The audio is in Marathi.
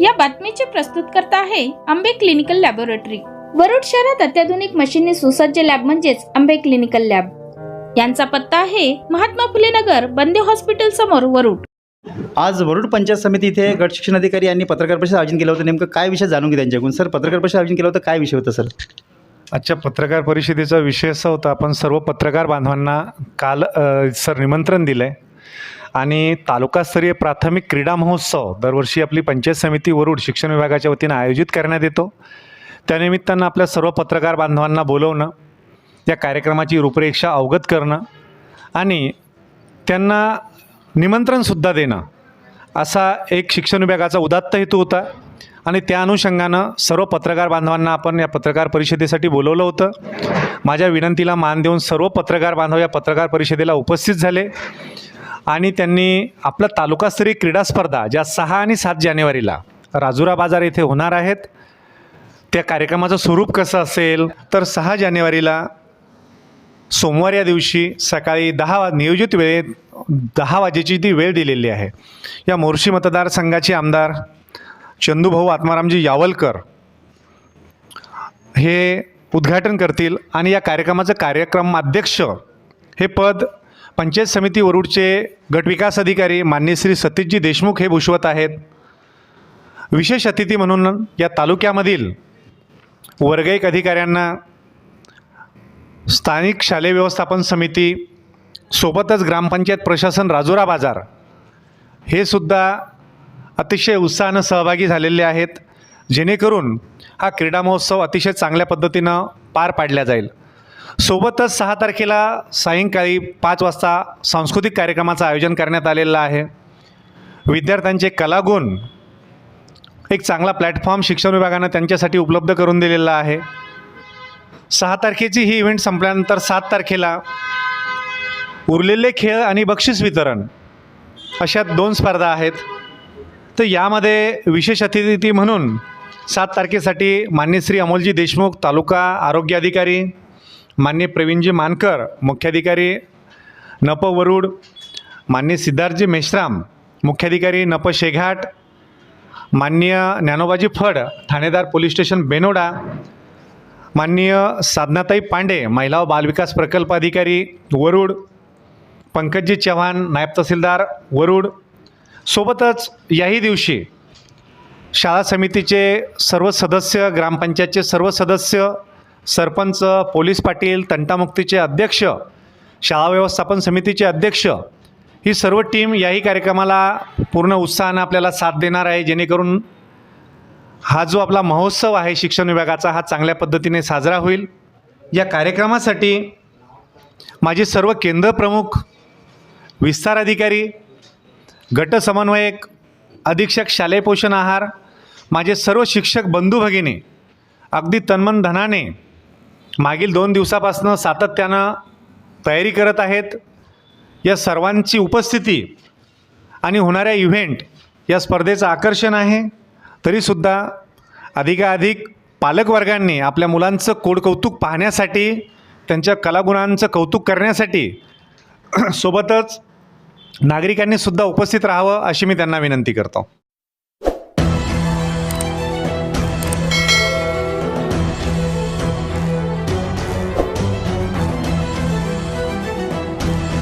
या बातमीचे प्रस्तुतकर्ता आहे आंबे क्लिनिकल लॅबोरेटरी. वरुड शहरात अत्याधुनिक मशीनने सुसज्ज लॅब म्हणजेच आंबे क्लिनिकल लॅब. यांचा पत्ता आहे महात्मा फुले नगर बंदे हॉस्पिटल समोर वरुड. आज वरुड पंचायत समिती इथे गट शिक्षण अधिकारी यांनी पत्रकार परिषद आयोजन केलं होतं. नेमकं काय विषय जाणून घे त्यांच्याकडून? सर पत्रकार परिषद आयोजन केलं होतं. काय विषय होता सर? आजच्या पत्रकार परिषदेचा विषय असा होता. आपण सर्व पत्रकार बांधवांना काल अ, सर निमंत्रण दिलं आहे आणि तालुकास्तरीय प्राथमिक क्रीडा महोत्सव दरवर्षी आपली पंचायत समिती वरुड शिक्षण विभागाच्या वतीनं आयोजित करण्यात येतो. त्यानिमित्तानं आपल्या सर्व पत्रकार बांधवांना बोलवणं या कार्यक्रमाची रूपरेषा अवगत करणं आणि त्यांना निमंत्रणसुद्धा देणं असा एक शिक्षण विभागाचा उदात्त हेतू होता. आणि त्या अनुषंगानं सर्व पत्रकार बांधवांना आपण या पत्रकार परिषदेसाठी बोलवलं होतं. माझ्या विनंतीला मान देऊन सर्व पत्रकार बांधव या पत्रकार परिषदेला उपस्थित झाले. आणि त्यांनी आपला तालुकास्तरीय क्रीडा स्पर्धा ज्या सहा आणि सात जानेवारीला राजुरा बाजार येथे होणार आहेत त्या कार्यक्रमाचं स्वरूप कसं असेल? तर सहा जानेवारीला सोमवार या दिवशी सकाळी दहा वा नियोजित वेळेत दहा वाजेची ती वेळ दिलेली आहे या मोर्शी मतदारसंघाचे आमदार चंदूभाऊ आत्मारामजी यावलकर हे उद्घाटन करतील आणि या कार्यक्रमाचं कार्यक्रम अध्यक्ष हे पद पंचायत समिती वरुडचे गटविकास अधिकारी मान्य श्री सतीशजी देशमुख हे भूषवत आहेत. विशेष अतिथी म्हणून या तालुक्यामधील वर्गयक अधिकाऱ्यांना स्थानिक शालेय व्यवस्थापन समिती सोबतच ग्रामपंचायत प्रशासन राजुरा बाजार हे सुद्धा अतिशय उत्साहानं सहभागी झालेले आहेत. जेणेकरून हा क्रीडा महोत्सव अतिशय चांगल्या पद्धतीनं पार पाडला जाईल. सोबतच सहा तारखेला सायंकाळी पाच वाजता सांस्कृतिक कार्यक्रमाचं आयोजन करण्यात आलेलं आहे. विद्यार्थ्यांचे कलागुण एक चांगला प्लॅटफॉर्म शिक्षण विभागानं त्यांच्यासाठी उपलब्ध करून दिलेला आहे. सहा तारखेची ही इव्हेंट संपल्यानंतर सात तारखेला उरलेले खेळ आणि बक्षीस वितरण अशा दोन स्पर्धा आहेत. तर यामध्ये विशेष अतिथी म्हणून सात तारखेसाठी मान्य श्री अमोलजी देशमुख तालुका आरोग्य अधिकारी मान्य प्रवीणजी मानकर मुख्याधिकारी नप वरुड मान्य सिद्धार्थजी मेश्राम मुख्याधिकारी नप शेघाट माननीय ज्ञानोबाजी फड ठाणेदार पोलीस स्टेशन बेनोडा माननीय साधनाताई पांडे महिला व बालविकास प्रकल्प अधिकारी वरुड पंकजजी चव्हाण नायब तहसीलदार वरुड. सोबतच याही दिवशी शाळा समितीचे सर्व सदस्य ग्रामपंचायतचे सर्व सदस्य सरपंच पोलीस पाटील तंटामुक्तीचे अध्यक्ष शाळा व्यवस्थापन समितीचे अध्यक्ष ही सर्व टीम याही कार्यक्रमाला पूर्ण उत्साहानं आपल्याला साथ देणार आहे. जेणेकरून हा जो आपला महोत्सव आहे शिक्षण विभागाचा हा चांगल्या पद्धतीने साजरा होईल. या कार्यक्रमासाठी माझे सर्व केंद्र प्रमुख विस्तार अधिकारी गट समन्वयक अधीक्षक शालेय पोषण आहार माझे सर्व शिक्षक बंधू भगिनी अगदी तन्मन धनाने मागील दोन दिवसापासनं सातत्यानं तयारी करत आहेत. या सर्वांची उपस्थिती आणि होणाऱ्या इव्हेंट या स्पर्धेचं आकर्षण आहे. तरीसुद्धा अधिकाधिक पालकवर्गांनी आपल्या मुलांचं कोडकौतुक पाहण्यासाठी त्यांच्या कलागुणांचं कौतुक करण्यासाठी सोबतच नागरिकांनीसुद्धा उपस्थित राहावं अशी मी त्यांना विनंती करतो.